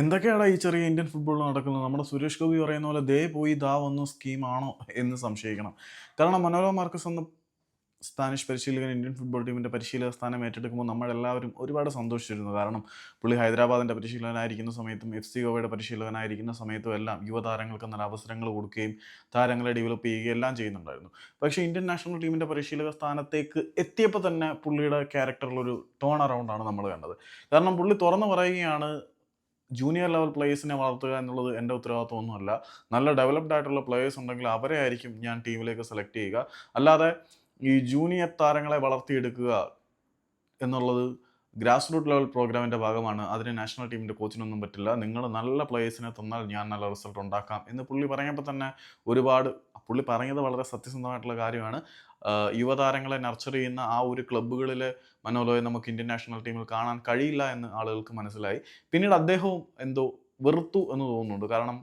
എന്തൊക്കെയാണ് ഈ ചെറിയ ഇന്ത്യൻ ഫുട്ബോളിൽ നടക്കുന്നത്? നമ്മുടെ സുരേഷ് ഗോപി പറയുന്ന പോലെ ദേ പോയി ദാ വന്നു സ്കീമാണോ എന്ന് സംശയിക്കണം. കാരണം മനോരമ മാർക്കസ് എന്ന സ്പാനിഷ് പരിശീലകൻ ഇന്ത്യൻ ഫുട്ബോൾ ടീമിന്റെ പരിശീലക സ്ഥാനം ഏറ്റെടുക്കുമ്പോൾ നമ്മളെല്ലാവരും ഒരുപാട് സന്തോഷിച്ചിരുന്നു. കാരണം പുള്ളി ഹൈദരാബാദിന്റെ പരിശീലകനായിരിക്കുന്ന സമയത്തും എഫ് സി ഗോവയുടെ പരിശീലകനായിരിക്കുന്ന സമയത്തും എല്ലാം യുവതാരങ്ങൾക്ക് നല്ല അവസരങ്ങൾ കൊടുക്കുകയും താരങ്ങളെ ഡെവലപ്പ് ചെയ്യുകയും എല്ലാം ചെയ്യുന്നുണ്ടായിരുന്നു. പക്ഷേ ഇന്ത്യൻ നാഷണൽ ടീമിന്റെ പരിശീലക സ്ഥാനത്തേക്ക് എത്തിയപ്പോൾ തന്നെ പുള്ളിയുടെ ക്യാരക്ടറിലൊരു ടേൺ അറൗണ്ടാണ് നമ്മൾ കണ്ടത്. കാരണം പുള്ളി തുറന്നു പറയുകയാണ് ജൂനിയർ ലെവൽ പ്ലേയേഴ്സിനെ വളർത്തുക എന്നുള്ളത് എന്റെ ഉത്തരവാദിത്വമൊന്നുമല്ല. നല്ല ഡെവലപ്ഡ് ആയിട്ടുള്ള പ്ലേയേഴ്സ് ഉണ്ടെങ്കിൽ അവരെ ആയിരിക്കും ഞാൻ ടീമിലേക്ക് സെലക്ട് ചെയ്യുക. അല്ലാതെ ഈ ജൂനിയർ താരങ്ങളെ വളർത്തിയെടുക്കുക എന്നുള്ളത് ഗ്രാസ് റൂട്ട് ലെവൽ പ്രോഗ്രാമിന്റെ ഭാഗമാണ്. അതിന് നാഷണൽ ടീമിന്റെ കോച്ചിനൊന്നും പറ്റില്ല. നിങ്ങൾ നല്ല പ്ലേയേഴ്സിനെ തന്നാൽ ഞാൻ നല്ല റിസൾട്ട് ഉണ്ടാക്കാം എന്ന് പുള്ളി പറയുമ്പോൾ തന്നെ ഒരുപാട് പുള്ളി പറഞ്ഞത് വളരെ സത്യസന്ധമായിട്ടുള്ള കാര്യമാണ്. യുവതാരങ്ങളെ നർച്ചർ ചെയ്യുന്ന ആ ഒരു ക്ലബ്ബുകളിലെ മനോലോയെ നമുക്ക് ഇന്ത്യൻ നാഷണൽ ടീമിൽ കാണാൻ കഴിയില്ല എന്ന് ആളുകൾക്ക് മനസ്സിലായി. പിന്നീട് അദ്ദേഹവും എന്തോ വെറുത്തു എന്ന് തോന്നുന്നുണ്ട്. കാരണം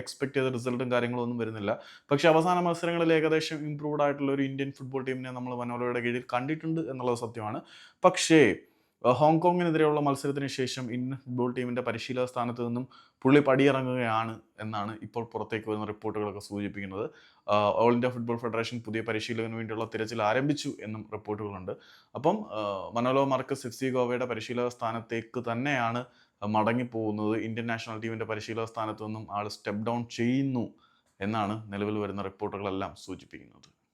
എക്സ്പെക്ട് ചെയ്ത റിസൾട്ടും കാര്യങ്ങളും ഒന്നും വരുന്നില്ല. പക്ഷെ അവസാന മത്സരങ്ങളിൽ ഏകദേശം ഇംപ്രൂവ്ഡ് ആയിട്ടുള്ള ഒരു ഇന്ത്യൻ ഫുട്ബോൾ ടീമിനെ നമ്മൾ മനോലയുടെ കീഴിൽ കണ്ടിട്ടുണ്ട് എന്നുള്ളത് സത്യമാണ്. പക്ഷേ ഹോങ്കോങ്ങിനെതിരെയുള്ള മത്സരത്തിന് ശേഷം ഇന്ത്യൻ ഫുട്ബോൾ ടീമിന്റെ പരിശീലക സ്ഥാനത്ത് നിന്നും പുള്ളി പടിയിറങ്ങുകയാണ് എന്നാണ് ഇപ്പോൾ പുറത്തേക്ക് വരുന്ന റിപ്പോർട്ടുകളൊക്കെ സൂചിപ്പിക്കുന്നത്. ഓൾ ഇന്ത്യ ഫുട്ബോൾ ഫെഡറേഷൻ പുതിയ പരിശീലകന് വേണ്ടിയുള്ള തിരച്ചിൽ ആരംഭിച്ചു എന്നും റിപ്പോർട്ടുകളുണ്ട്. അപ്പം മനോലോ മാർക്കസ് എഫ് സി ഗോവയുടെ പരിശീലക സ്ഥാനത്തേക്ക് തന്നെയാണ് മടങ്ങിപ്പോകുന്നത്. ഇന്ത്യൻ നാഷണൽ ടീമിന്റെ പരിശീലക സ്ഥാനത്ത് നിന്നും ആൾ സ്റ്റെപ്പ് ഡൗൺ ചെയ്യുന്നു എന്നാണ് നിലവിൽ വരുന്ന റിപ്പോർട്ടുകളെല്ലാം സൂചിപ്പിക്കുന്നത്.